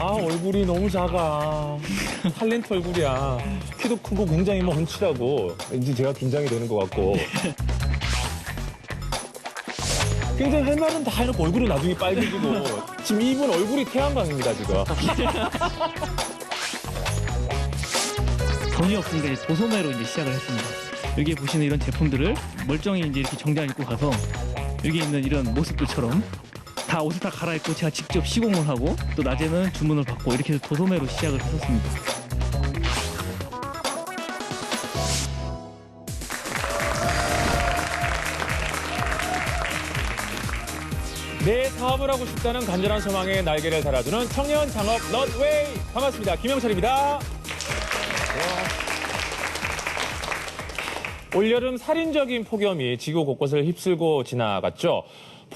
아 얼굴이 너무 작아. 탤런트 얼굴이야. 키도 크고 굉장히 뭐 훤칠하고 이제 제가 긴장이 되는 것 같고. 굉장히 할 말은 다 해놓고 얼굴은 나중에 빨개지고 지금 이분 얼굴이 태양광입니다 지금. 돈이 없으니까 이제 도소매로 이제 시작을 했습니다. 여기 보시는 이런 제품들을 멀쩡히 이제 이렇게 정장 입고 가서 여기 있는 이런 모습들처럼 다 옷을 다 갈아입고 제가 직접 시공을 하고 또 낮에는 주문을 받고 이렇게 해서 도소매로 시작을 했었습니다. 내 사업을 하고 싶다는 간절한 소망에 날개를 달아주는 청년 창업 넛웨이 반갑습니다. 김영철입니다. 올여름 살인적인 폭염이 지구 곳곳을 휩쓸고 지나갔죠.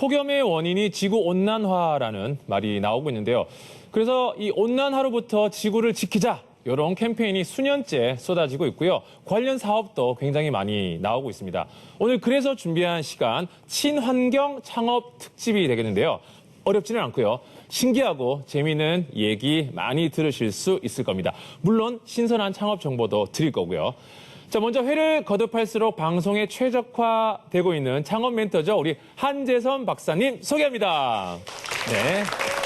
폭염의 원인이 지구 온난화라는 말이 나오고 있는데요. 그래서 이 온난화로부터 지구를 지키자 이런 캠페인이 수년째 쏟아지고 있고요. 관련 사업도 굉장히 많이 나오고 있습니다. 오늘 그래서 준비한 시간 친환경 창업 특집이 되겠는데요. 어렵지는 않고요. 신기하고 재미있는 얘기 많이 들으실 수 있을 겁니다. 물론 신선한 창업 정보도 드릴 거고요. 자, 먼저 회를 거듭할수록 방송에 최적화되고 있는 창업 멘토죠. 우리 한재선 박사님 소개합니다. 네.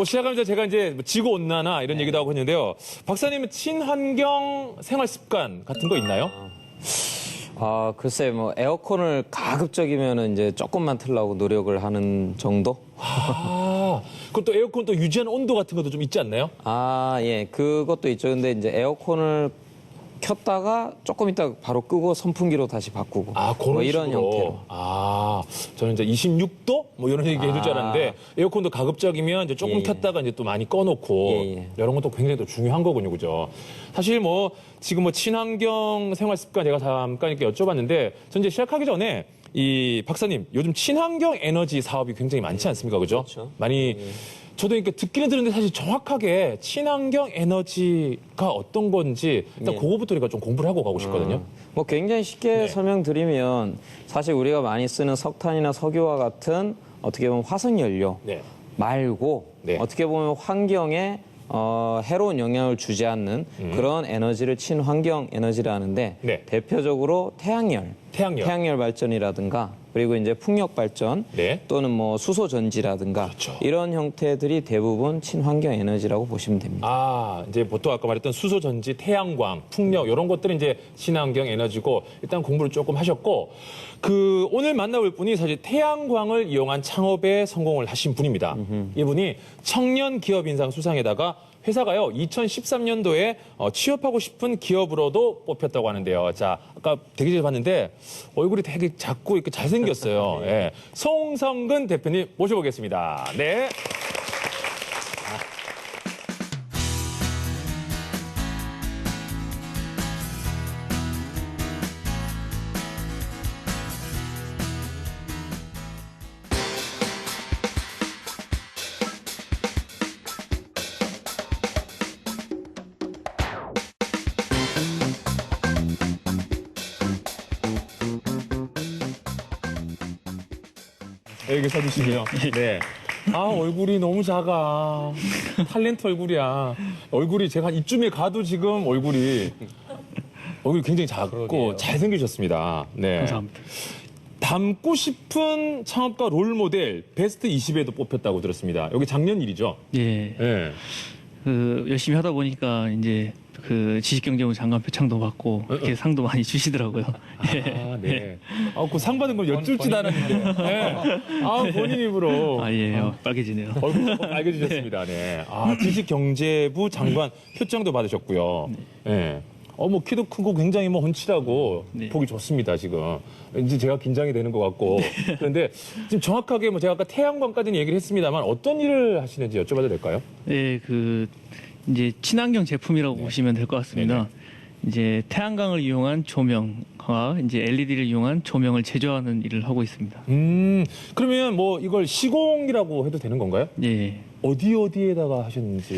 뭐 시작하면서 제가 이제 뭐 지구 온난화 이런 얘기도 하고 했는데요. 박사님은 친환경 생활 습관 같은 거 있나요? 아, 글쎄, 뭐, 에어컨을 가급적이면 이제 조금만 틀라고 노력을 하는 정도? 아, 그것도 에어컨 또 유지하는 온도 같은 것도 좀 있지 않나요? 아, 예, 그것도 있죠. 근데 이제 에어컨을 켰다가 조금 있다가 바로 끄고 선풍기로 다시 바꾸고. 아, 그런 뭐 이런 식으로. 형태로. 아, 저는 이제 26도 뭐 이런 얘기 해줄 줄 아. 알았는데 에어컨도 가급적이면 이제 조금 예, 예. 켰다가 이제 또 많이 꺼놓고 예, 예. 이런 것도 굉장히 또 중요한 거군요, 그죠? 사실 뭐 지금 뭐 친환경 생활 습관 제가 잠깐 이렇게 여쭤봤는데 전 이제 시작하기 전에 이 박사님 요즘 친환경 에너지 사업이 굉장히 많지 않습니까, 그죠? 그렇죠. 많이 저도 이렇게 듣기는 들었는데 사실 정확하게 친환경 에너지가 어떤 건지 일단 예. 그거부터 우리가 좀 공부를 하고 가고 싶거든요. 뭐 굉장히 쉽게 네. 설명드리면 사실 우리가 많이 쓰는 석탄이나 석유와 같은 어떻게 보면 화석 연료 네. 말고 네. 어떻게 보면 환경에 어, 해로운 영향을 주지 않는 그런 에너지를 친환경 음. 네. 대표적으로 태양열, 태양열. 발전이라든가 그리고 이제 풍력 발전 네. 또는 뭐 수소 전지라든가 그렇죠. 이런 형태들이 대부분 친환경 에너지라고 보시면 됩니다. 아, 이제 보통 아까 말했던 수소 전지, 태양광, 풍력 이런 것들은 이제 친환경 에너지고 일단 공부를 조금 하셨고 그 오늘 만나볼 분이 사실 태양광을 이용한 창업에 성공을 하신 분입니다. 이분이 청년 기업 인상 수상에다가 회사가요 2013년도에 어, 취업하고 싶은 기업으로도 뽑혔다고 하는데요. 자, 아까 대기실 봤는데 얼굴이 되게 작고 이렇게 잘생겼어요. 예. 송성근 대표님 모셔보겠습니다. 네. 여기 서주시고요. 네. 아, 얼굴이 너무 작아. 탤런트 얼굴이야. 얼굴이 제가 한 이쯤에 가도 지금 얼굴이 얼굴이 굉장히 작고 잘생기셨습니다. 네. 감사합니다. 닮고 싶은 창업가 롤 모델 베스트 20에도 뽑혔다고 들었습니다. 여기 작년 일이죠. 예, 네. 그 열심히 하다 보니까 이제 그 지식경제부 장관 표창도 받고 이렇게 상도 많이 주시더라고요. 예. 아, 네. 아, 그 상 받은 걸 여쭐지도 않았는데. 네. 아, 본인 입으로. 아, 예, 요 빨개지네요. 얼굴 알려주셨습니다. 네. 아, 지식경제부 장관 표창도 받으셨고요. 네. 어, 뭐, 키도 크고 굉장히 뭐, 훤칠하고 네. 보기 좋습니다, 지금. 왠지 제가 긴장이 되는 것 같고. 그런데 지금 정확하게 뭐, 제가 아까 태양광까지는 얘기를 했습니다만 어떤 일을 하시는지 여쭤봐도 될까요? 예, 그 이제 친환경 제품이라고 보시면 될 것 같습니다. 이제 태양광을 이용한 조명과 이제 LED를 이용한 조명을 제조하는 일을 하고 있습니다. 음, 그러면 뭐, 이걸 시공이라고 해도 되는 건가요? 예, 어디 어디에다가 하셨는지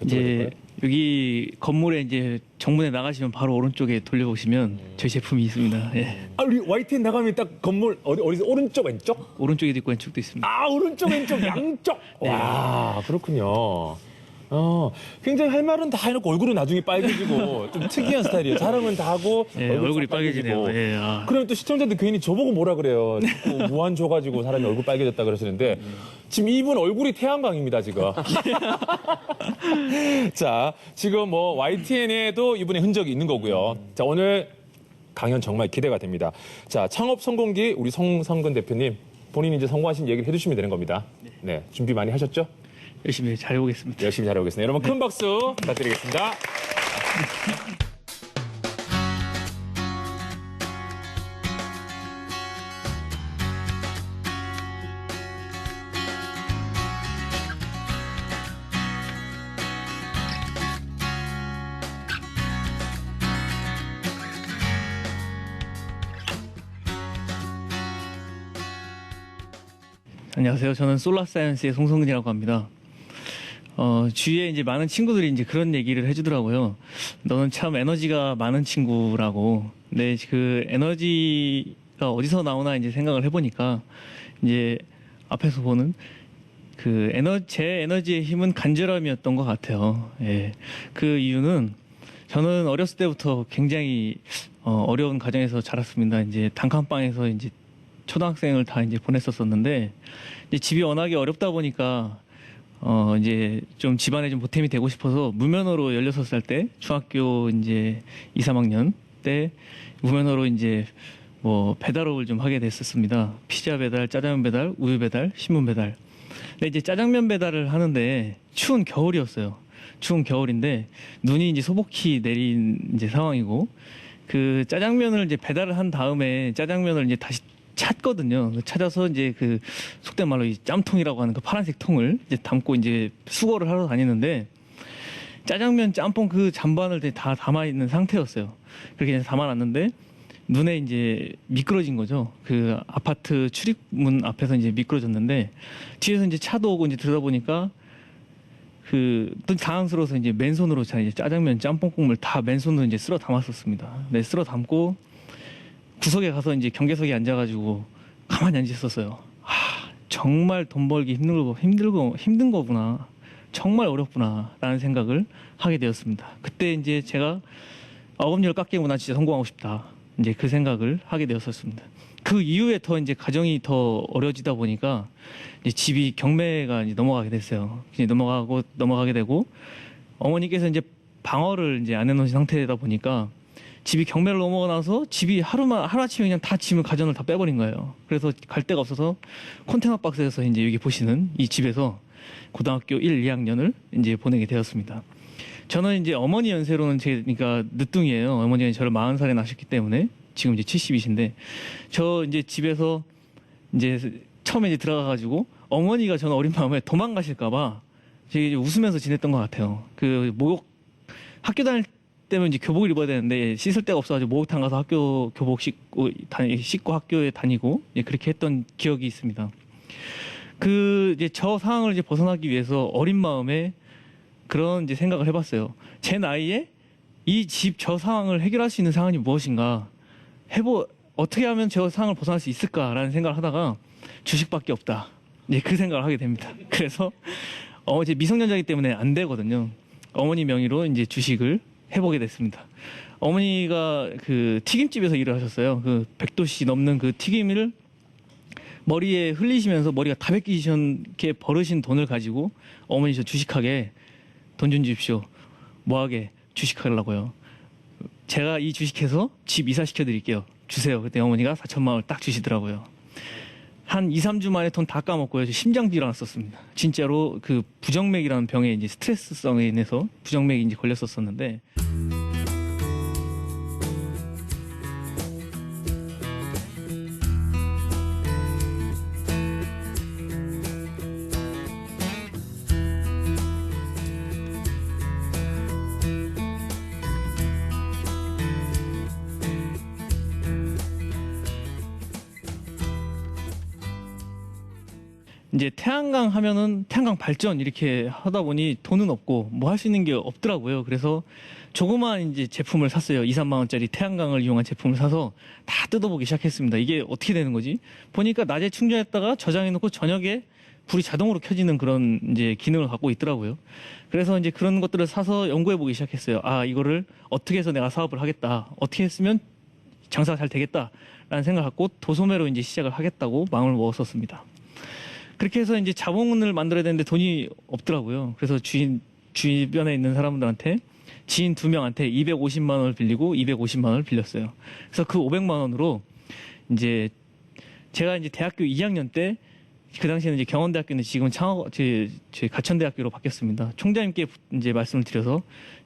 여쭤봐도 이제 될까요? 여기 건물에 이제 정문에 나가시면 바로 오른쪽에 돌려보시면 저희 제품이 있습니다. 예. 아, 우리 YTN 나가면 딱 건물 어디 어디서 오른쪽 왼쪽? 오른쪽에도 있고 왼쪽도 있습니다. 아 오른쪽 왼쪽 양쪽. 와 그렇군요. 어 굉장히 할 말은 다 해놓고 얼굴은 나중에 빨개지고 좀 특이한 스타일이에요. 자랑은 다 하고 예, 얼굴 얼굴이 싹 빨개지고. 예, 아. 그러면 또 시청자들 괜히 저보고 뭐라 그래요. 자꾸 무한 줘가지고 사람이 얼굴 빨개졌다 그러시는데 지금 이분 얼굴이 태양광입니다 지금. 자 지금 뭐 YTN에도 이분의 흔적이 있는 거고요. 자 오늘 강연 정말 기대가 됩니다. 자 창업 성공기 우리 성성근 대표님 본인이 이제 성공하신 얘기를 해주시면 되는 겁니다. 네 준비 많이 하셨죠? 열심히 잘 해보겠습니다. 열심히 잘해보겠습니다. 여러분 큰 박수 부탁드리겠습니다. 안녕하세요. 저는 솔라사이언스의 송성근이라고 합니다. 어, 주위에 이제 많은 친구들이 이제 그런 얘기를 해주더라고요. 너는 참 에너지가 많은 친구라고. 근데 그 에너지가 어디서 나오나 이제 생각을 해보니까 이제 앞에서 보는 그 에너 제 에너지의 힘은 간절함이었던 것 같아요. 예. 그 이유는 저는 어렸을 때부터 굉장히 어, 어려운 가정에서 자랐습니다. 이제 단칸방에서 이제 초등학생을 다 이제 보냈었었는데 이제 집이 워낙에 어렵다 보니까 어 이제 좀 집안에 좀 보탬이 되고 싶어서 무면허로 16살 때 중학교 이제 2, 3학년 때 무면허로 이제 뭐 배달업을 좀 하게 됐었습니다. 피자 배달, 짜장면 배달, 우유 배달, 신문 배달. 근데 이제 짜장면 배달을 하는데 추운 겨울이었어요. 추운 겨울인데 눈이 이제 소복히 내린 이제 상황이고 그 짜장면을 이제 배달을 한 다음에 짜장면을 이제 다시 찾거든요. 찾아서 이제 그 속된 말로 이 짬통이라고 하는 그 파란색 통을 이제 담고 이제 수거를 하러 다니는데 짜장면 짬뽕 그 잔반을 다 담아 있는 상태였어요. 그렇게 이제 담아놨는데 눈에 이제 미끄러진 거죠. 그 아파트 출입문 앞에서 이제 미끄러졌는데 뒤에서 이제 차도 오고 이제 들여다보니까 그또 당황스러워서 이제 맨손으로 자 이제 짜장면 짬뽕 국물 다 맨손으로 이제 쓸어 담았었습니다. 네, 쓸어 담고 구석에 가서 이제 경계석에 앉아가지고 가만히 앉아 있었어요. 아, 정말 돈 벌기 힘든 거 힘들고 힘든 거구나. 정말 어렵구나라는 생각을 하게 되었습니다. 그때 이제 제가 어금니를 깎이고 나 진짜 성공하고 싶다. 이제 그 생각을 하게 되었었습니다. 그 이후에 더 이제 가정이 더 어려지다 보니까 이제 집이 경매가 이제 넘어가게 됐어요. 이제 넘어가고 넘어가게 되고 어머니께서 이제 방어를 이제 안 해놓으신 상태다 보니까 집이 경매를 넘어가 나서 집이 하루만 하루아침에 그냥 다 짐을 가전을 다 빼버린 거예요. 그래서 갈 데가 없어서 컨테이너 박스에서 이제 여기 보시는 이 집에서 고등학교 1, 2학년을 이제 보내게 되었습니다. 저는 이제 어머니 연세로는 제 그러니까 늦둥이에요. 어머니가 저를 40살에 낳으셨기 때문에 지금 이제 70이신데 저 이제 집에서 이제 처음에 이제 들어가 가지고 어머니가 저는 어린 마음에 도망가실까 봐 되게 이제 웃으면서 지냈던 것 같아요. 그 목욕 학교 다닐 때면 이제 교복을 입어야 되는데 씻을 데가 없어가지고 목욕탕 가서 학교 교복 씻고 다니, 씻고 학교에 다니고 예, 그렇게 했던 기억이 있습니다. 그 이제 저 상황을 이제 벗어나기 위해서 어린 마음에 그런 이제 생각을 해봤어요. 제 나이에 이 집 저 상황을 해결할 수 있는 상황이 무엇인가 해보 어떻게 하면 저 상황을 벗어날 수 있을까라는 생각을 하다가 주식밖에 없다. 이제 그 생각을 하게 됩니다. 그래서 어 이제 미성년자이기 때문에 안 되거든요. 어머니 명의로 이제 주식을 해보게 됐습니다. 어머니가 그 튀김집에서 일을 하셨어요. 그 100도씨 넘는 그 튀김을 머리에 흘리시면서 머리가 다 벗기시게 버르신 돈을 가지고 어머니 저 주식하게 돈 좀 주십시오. 뭐하게 주식하려고요. 제가 이 주식해서 집 이사시켜 드릴게요. 주세요. 그때 어머니가 4천만 원을 딱 주시더라고요. 한 2, 3주 만에 돈 다 까먹고요. 저 심장비 일어났었습니다. 진짜로 그 부정맥이라는 병에 이제 스트레스성에 인해서 부정맥이 이제 걸렸었었는데 태양광 하면은 태양광 발전 이렇게 하다 보니 돈은 없고 뭐 할 수 있는 게 없더라고요. 그래서 조그마한 이제 제품을 샀어요. 2, 3만 원짜리 태양광을 이용한 제품을 사서 다 뜯어보기 시작했습니다. 이게 어떻게 되는 거지? 보니까 낮에 충전했다가 저장해 놓고 저녁에 불이 자동으로 켜지는 그런 이제 기능을 갖고 있더라고요. 그래서 이제 그런 것들을 사서 연구해 보기 시작했어요. 아, 이거를 어떻게 해서 내가 사업을 하겠다. 어떻게 했으면 장사가 잘 되겠다라는 생각을 갖고 도소매로 이제 시작을 하겠다고 마음을 먹었었습니다. 그렇게 해서 이제 자본을 만들어야 되는데 돈이 없더라고요. 그래서 주인 주변에 있는 사람들한테 지인 두 명한테 250만 원을 빌리고 250만 원을 빌렸어요. 그래서 그 500만 원으로 이제 제가 이제 대학교 2학년 때 그 당시에는 이제 경원대학교는 지금 창업 제, 제 가천대학교로 바뀌었습니다. 총장님께 이제 말씀을 드려서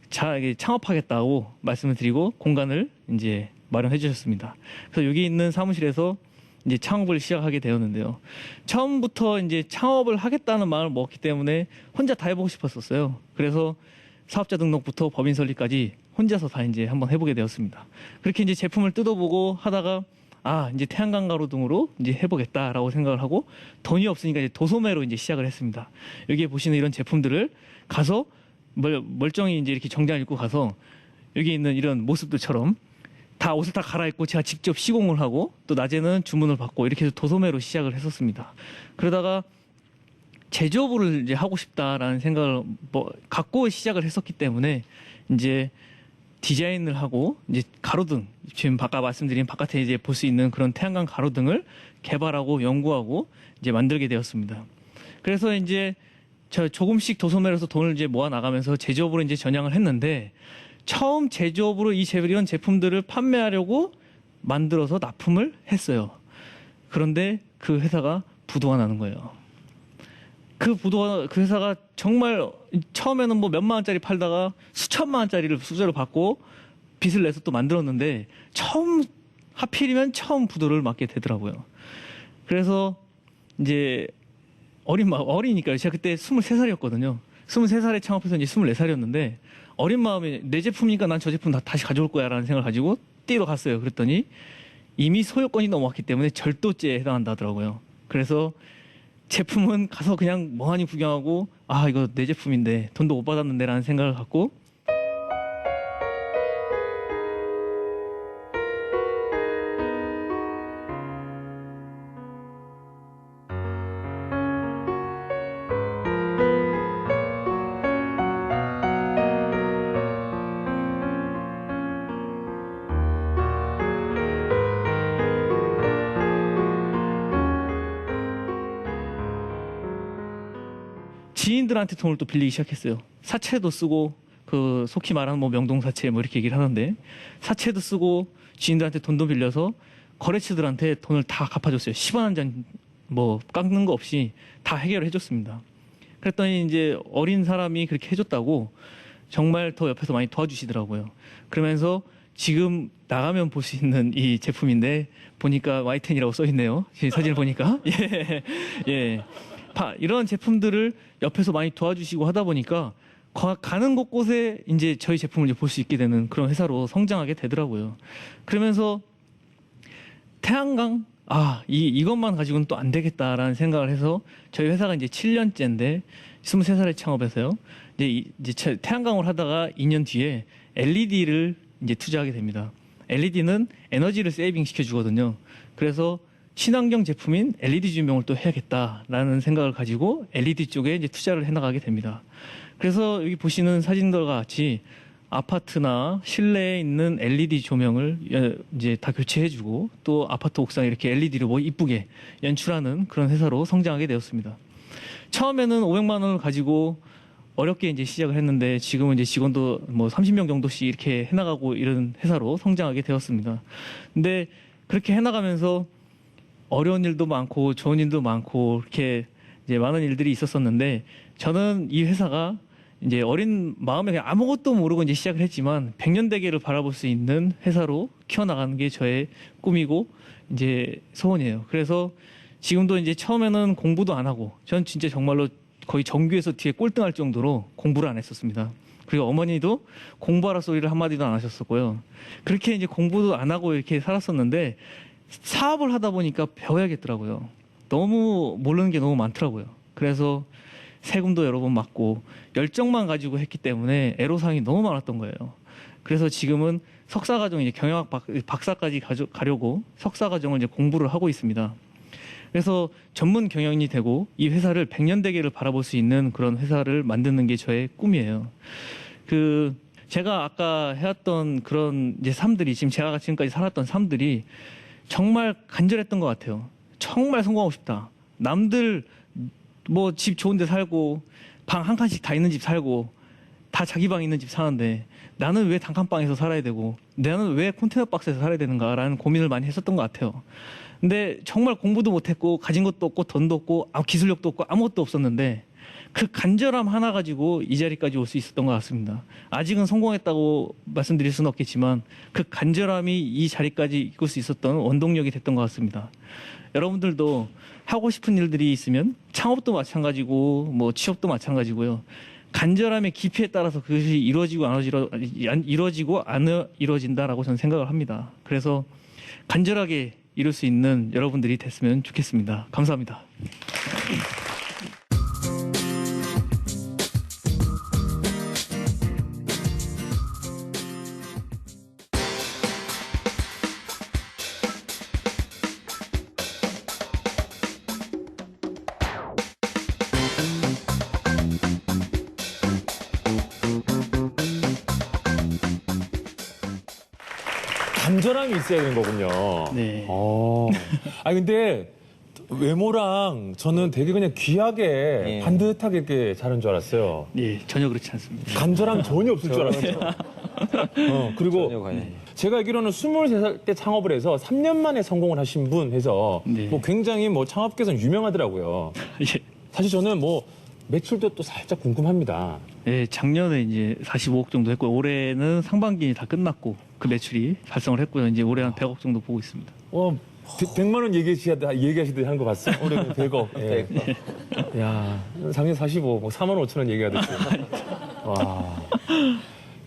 자 이게 창업하겠다고 말씀을 드리고 공간을 이제 마련해 주셨습니다. 그래서 여기 있는 사무실에서 이제 창업을 시작하게 되었는데요. 처음부터 이제 창업을 하겠다는 마음을 먹었기 때문에 혼자 다 해보고 싶었었어요. 그래서 사업자 등록부터 법인 설립까지 혼자서 다 이제 한번 해보게 되었습니다. 그렇게 이제 제품을 뜯어보고 하다가 아 이제 태양광 가로등으로 이제 해보겠다라고 생각을 하고 돈이 없으니까 이제 도소매로 이제 시작을 했습니다. 여기에 보시는 이런 제품들을 가서 멀, 멀쩡히 이제 이렇게 정장 입고 가서 여기 있는 이런 모습들처럼 다 옷을 다 갈아입고 제가 직접 시공을 하고 또 낮에는 주문을 받고 이렇게 해서 도소매로 시작을 했었습니다. 그러다가 제조업을 이제 하고 싶다라는 생각을 뭐 갖고 시작을 했었기 때문에 이제 디자인을 하고 이제 가로등 지금 아까 말씀드린 바깥에 이제 볼 수 있는 그런 태양광 가로등을 개발하고 연구하고 이제 만들게 되었습니다. 그래서 이제 저 조금씩 도소매로서 돈을 이제 모아 나가면서 제조업으로 이제 전향을 했는데 처음 제조업으로 이 제- 이런 제품들을 판매하려고 만들어서 납품을 했어요. 그런데 그 회사가 부도가 나는 거예요. 그 부도가 그 회사가 정말 처음에는 뭐 몇만 원짜리 팔다가 수천만 원짜리를 수수료로 받고 빚을 내서 또 만들었는데 처음 하필이면 처음 부도를 맞게 되더라고요. 그래서 이제 어린 마 어리니까요. 제가 그때 23살이었거든요. 23살에 창업해서 이제 24살이었는데 어린 마음에 내 제품이니까 난 저 제품 다 다시 가져올 거야라는 생각을 가지고 뛰러 갔어요. 그랬더니 이미 소유권이 넘어왔기 때문에 절도죄에 해당한다 하더라고요. 그래서 제품은 가서 그냥 멍하니 구경하고 아 이거 내 제품인데 돈도 못 받았는데라는 생각을 갖고 지인들한테 돈을 또 빌리기 시작했어요. 사채도 쓰고 그 속히 말하는 뭐 명동사채 뭐 이렇게 얘기를 하는데 사채도 쓰고 지인들한테 돈도 빌려서 거래처들한테 돈을 다 갚아줬어요. 10원 한장뭐 깎는 거 없이 다 해결해 줬습니다. 그랬더니 이제 어린 사람이 그렇게 해줬다고 정말 더 옆에서 많이 도와주시더라고요. 그러면서 지금 나가면 볼 수 있는 이 제품인데 보니까 Y10이라고 써 있네요. 이 사진을 보니까 예, 예. 파- 이런 제품들을 옆에서 많이 도와주시고 하다 보니까 가- 가는 곳곳에 이제 저희 제품을 볼수 있게 되는 그런 회사로 성장하게 되더라고요. 그러면서 태양광 아, 이 이것만 가지고는 또 안 되겠다라는 생각을 해서 저희 회사가 이제 7년째인데 23살에 창업해서요. 이제, 이- 이제 차- 태양광을 하다가 2년 뒤에 LED를 이제 투자하게 됩니다. LED는 에너지를 세이빙 시켜 주거든요. 그래서 친환경 제품인 LED 조명을 또 해야겠다라는 생각을 가지고 LED 쪽에 이제 투자를 해 나가게 됩니다. 그래서 여기 보시는 사진들과 같이 아파트나 실내에 있는 LED 조명을 예, 이제 다 교체해주고 또 아파트 옥상에 이렇게 LED로 뭐 이쁘게 연출하는 그런 회사로 성장하게 되었습니다. 처음에는 500만 원을 가지고 어렵게 이제 시작을 했는데 지금은 이제 직원도 뭐 30명 정도씩 이렇게 해나가고 이런 회사로 성장하게 되었습니다. 근데 그렇게 해나가면서 어려운 일도 많고 좋은 일도 많고 이렇게 이제 많은 일들이 있었었는데 저는 이 회사가 이제 어린 마음에 그냥 아무것도 모르고 이제 시작을 했지만 백년대계를 바라볼 수 있는 회사로 키워나가는 게 저의 꿈이고 이제 소원이에요. 그래서 지금도 이제 처음에는 공부도 안 하고 전 진짜 정말로 거의 정규에서 뒤에 꼴등할 정도로 공부를 안 했었습니다. 그리고 어머니도 공부하라 소리를 한마디도 안 하셨었고요. 그렇게 이제 공부도 안 하고 이렇게 살았었는데 사업을 하다 보니까 배워야겠더라고요. 너무 모르는 게 너무 많더라고요. 그래서 세금도 여러 번 맞고 열정만 가지고 했기 때문에 애로사항이 너무 많았던 거예요. 그래서 지금은 석사 과정 이제 경영학 박, 박사까지 가져, 가려고 석사 과정을 이제 공부를 하고 있습니다. 그래서 전문 경영이 되고 이 회사를 백년 대계를 바라볼 수 있는 그런 회사를 만드는 게 저의 꿈이에요. 그 제가 아까 해왔던 그런 이제 삶들이 지금 제가 지금까지 살았던 삶들이 정말 간절했던 것 같아요. 정말 성공하고 싶다. 남들 뭐 집 좋은 데 살고 방 한 칸씩 다 있는 집 살고 다 자기 방 있는 집 사는데 나는 왜 단칸방에서 살아야 되고 나는 왜 컨테이너 박스에서 살아야 되는가라는 고민을 많이 했었던 것 같아요. 근데 정말 공부도 못했고 가진 것도 없고 돈도 없고 아, 기술력도 없고 아무것도 없었는데 그 간절함 하나 가지고 이 자리까지 올 수 있었던 것 같습니다. 아직은 성공했다고 말씀드릴 수는 없겠지만 그 간절함이 이 자리까지 이끌 수 있었던 원동력이 됐던 것 같습니다. 여러분들도 하고 싶은 일들이 있으면 창업도 마찬가지고 뭐 취업도 마찬가지고요. 간절함의 깊이에 따라서 그것이 이루어지고 안 이루어지고, 안 이루어진다라고 저는 생각을 합니다. 그래서 간절하게 이룰 수 있는 여러분들이 됐으면 좋겠습니다. 감사합니다. 간절함이 있어야 되는 거군요. 네. 어. 아 근데 외모랑 저는 되게 그냥 귀하게 예. 반듯하게 이렇게 자란 줄 알았어요. 예, 전혀 그렇지 않습니다. 간절함 전혀 없을 줄 알았어요. 어, 그리고 관련. 제가 알기로는 23살 때 창업을 해서 3년 만에 성공을 하신 분 해서 네. 뭐 굉장히 뭐 창업계에서는 유명하더라고요. 예. 사실 저는 뭐 매출도 또 살짝 궁금합니다. 예, 작년에 이제 45억 정도 했고 올해는 상반기 다 끝났고 그 매출이 발생을 했고요. 이제 올해 한 100억 정도 보고 있습니다. 어, 100 만 원 얘기하시다, 얘기하시듯이 하는 거 봤어? 올해는 100억. 예. 야, 작년 45, 뭐 4만 5천 원 얘기하듯이. 와.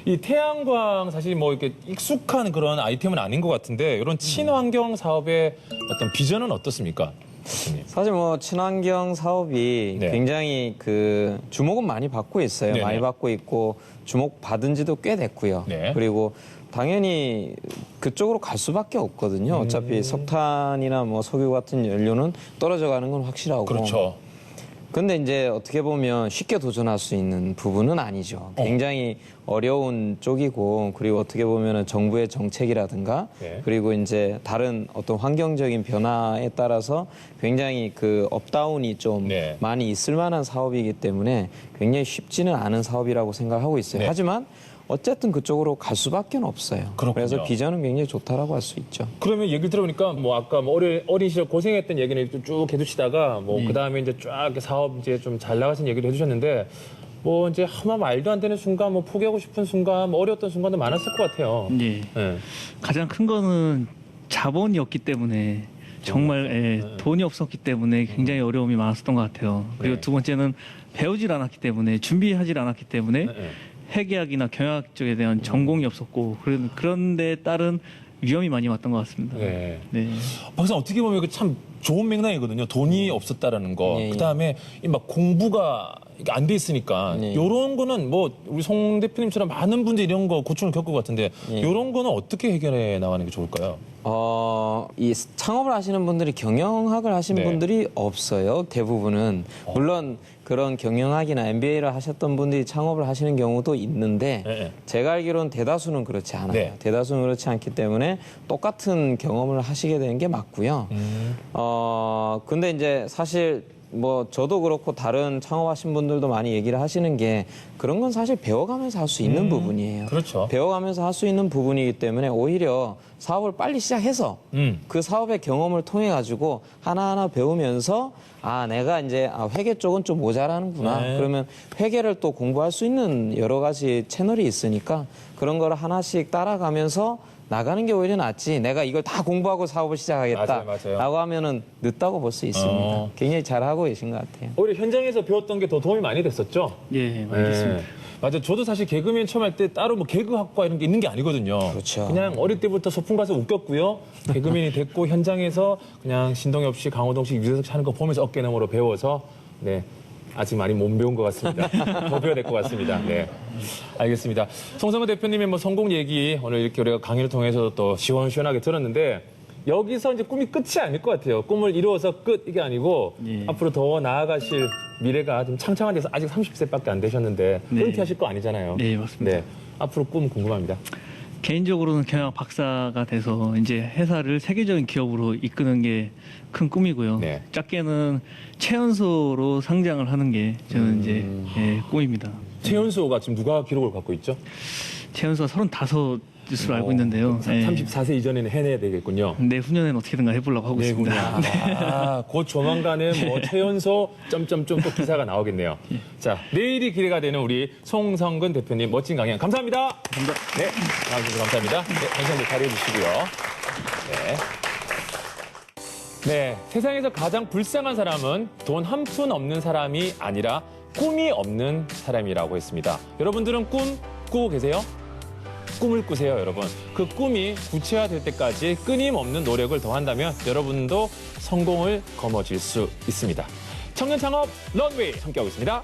이 태양광 사실 뭐 이렇게 익숙한 그런 아이템은 아닌 것 같은데 이런 친환경 사업의 어떤 비전은 어떻습니까? 사실 뭐 친환경 사업이 네. 굉장히 그 주목은 많이 받고 있어요. 네네. 많이 받고 있고 주목 받은 지도 꽤 됐고요. 네. 그리고 당연히 그쪽으로 갈 수밖에 없거든요. 음. 어차피 석탄이나 뭐 석유 같은 연료는 떨어져 가는 건 확실하고. 그렇죠. 근데 이제 어떻게 보면 쉽게 도전할 수 있는 부분은 아니죠. 어. 굉장히 어 려운 쪽이고 그리고 어떻게 보면은 정부의 정책이라든가 네. 그리고 이제 다른 어떤 환경적인 변화에 따라서 굉장히 그 업다운이 좀 네. 많이 있을 만한 사업이기 때문에 굉장히 쉽지는 않은 사업이라고 생각하고 있어요. 네. 하지만 어쨌든 그쪽으로 갈 수밖에 없어요. 그렇군요. 래서 비전은 굉장히 좋다라고 할 수 있죠. 그러면 얘기를 들어보니까 뭐 아까 뭐 어린, 어린 시절 고생했던 얘기는 좀쭉 해주시다가 뭐그 다음에 이제 쫙 사업 이제 좀 잘 나가신 얘기를 해주셨는데 뭐 이제 아마 말도 안 되는 순간 뭐 포기하고 싶은 순간 뭐 어려웠던 순간도 많았을 것 같아요. 예. 예. 가장 큰 거는 자본이 없기 때문에 정말 예, 돈이 없었기 때문에 굉장히 어려움이 많았었던 것 같아요. 그리고 네. 두 번째는 배우질 않았기 때문에 준비하지 않았기 때문에 네, 네. 회계학이나 경영학 쪽에 대한 전공이 없었고 그런 그런 데 따른 위험이 많이 왔던 것 같습니다. 네. 네. 박사 어떻게 보면 이거 참 좋은 맥락이거든요. 돈이 없었다라는 거. 예, 예. 그다음에 이 막 공부가 안 돼 있으니까 예. 요런 거는 뭐 우리 송 대표님처럼 많은 분들이 이런 거 고충을 겪을 것 같은데 예. 요런 거는 어떻게 해결해 나가는 게 좋을까요? 어, 이 창업을 하시는 분들이 경영학을 하신 네. 분들이 없어요. 대부분은. 물론 그런 경영학이나 MBA를 하셨던 분들이 창업을 하시는 경우도 있는데 네. 제가 알기로는 대다수는 그렇지 않아요. 네. 대다수는 그렇지 않기 때문에 똑같은 경험을 하시게 되는 게 맞고요. 음. 어, 근데 이제 사실 뭐 저도 그렇고 다른 창업하신 분들도 많이 얘기를 하시는 게 그런 건 사실 배워가면서 할 수 있는 부분이에요. 그렇죠. 배워가면서 할 수 있는 부분이기 때문에 오히려 사업을 빨리 시작해서 음. 그 사업의 경험을 통해 가지고 하나하나 배우면서 아 내가 이제 아, 회계 쪽은 좀 모자라는구나 네. 그러면 회계를 또 공부할 수 있는 여러 가지 채널이 있으니까 그런 거를 하나씩 따라가면서 나가는 게 오히려 낫지 내가 이걸 다 공부하고 사업을 시작하겠다 맞아요, 맞아요. 라고 하면은 늦다고 볼 수 있습니다 어. 굉장히 잘하고 계신 것 같아요 오히려 현장에서 배웠던 게 더 도움이 많이 됐었죠. 예, 알겠습니다. 네. 맞아. 저도 사실 개그맨 처음 할 때 따로 뭐 개그학과 이런 게 있는 게 아니거든요. 그렇죠. 그냥 어릴 때부터 소풍 가서 웃겼고요. 개그맨이 됐고 현장에서 그냥 신동엽 씨, 강호동 씨, 유재석 씨 하는 거 보면서 어깨너머로 배워서 네. 아직 많이 못 배운 것 같습니다. 더 배워야 될 것 같습니다. 네. 알겠습니다. 송성근 대표님의 뭐 성공 얘기 오늘 이렇게 우리가 강의를 통해서 또 시원시원하게 들었는데 여기서 이제 꿈이 끝이 아닐 것 같아요. 꿈을 이루어서 끝 이게 아니고 예. 앞으로 더 나아가실 미래가 좀 창창한 데서 아직 30세밖에 안 되셨는데 네. 은퇴하실 거 아니잖아요. 네, 맞습니다. 네. 앞으로 꿈 궁금합니다. 개인적으로는 경영 박사가 돼서 이제 회사를 세계적인 기업으로 이끄는 게 큰 꿈이고요. 네. 작게는 최연소로 상장을 하는 게 저는 이제 예, 꿈입니다. 최연소가 지금 누가 기록을 갖고 있죠? 최연소가 35 로 알고 있는데요. 예. 34세 이전에는 해내야 되겠군요. 내후년에는 어떻게든가 해보려고 하고. 있습니다. 아, 곧 조만간에 뭐 최연소 점점점 또 기사가 나오겠네요. 자, 내일이 기대가 되는 우리 송성근 대표님 멋진 강연 감사합니다. 감사합니다. 네, 나와주셔서 감사합니다. 네, 감사합니다. 자리해 주시고요. 네. 네, 세상에서 가장 불쌍한 사람은 돈 한 푼 없는 사람이 아니라 꿈이 없는 사람이라고 했습니다. 여러분들은 꿈 꾸고 계세요? 꿈을 꾸세요, 여러분. 그 꿈이 구체화될 때까지 끊임없는 노력을 더한다면 여러분도 성공을 거머쥘 수 있습니다. 청년 창업 런웨이 함께하고 있습니다.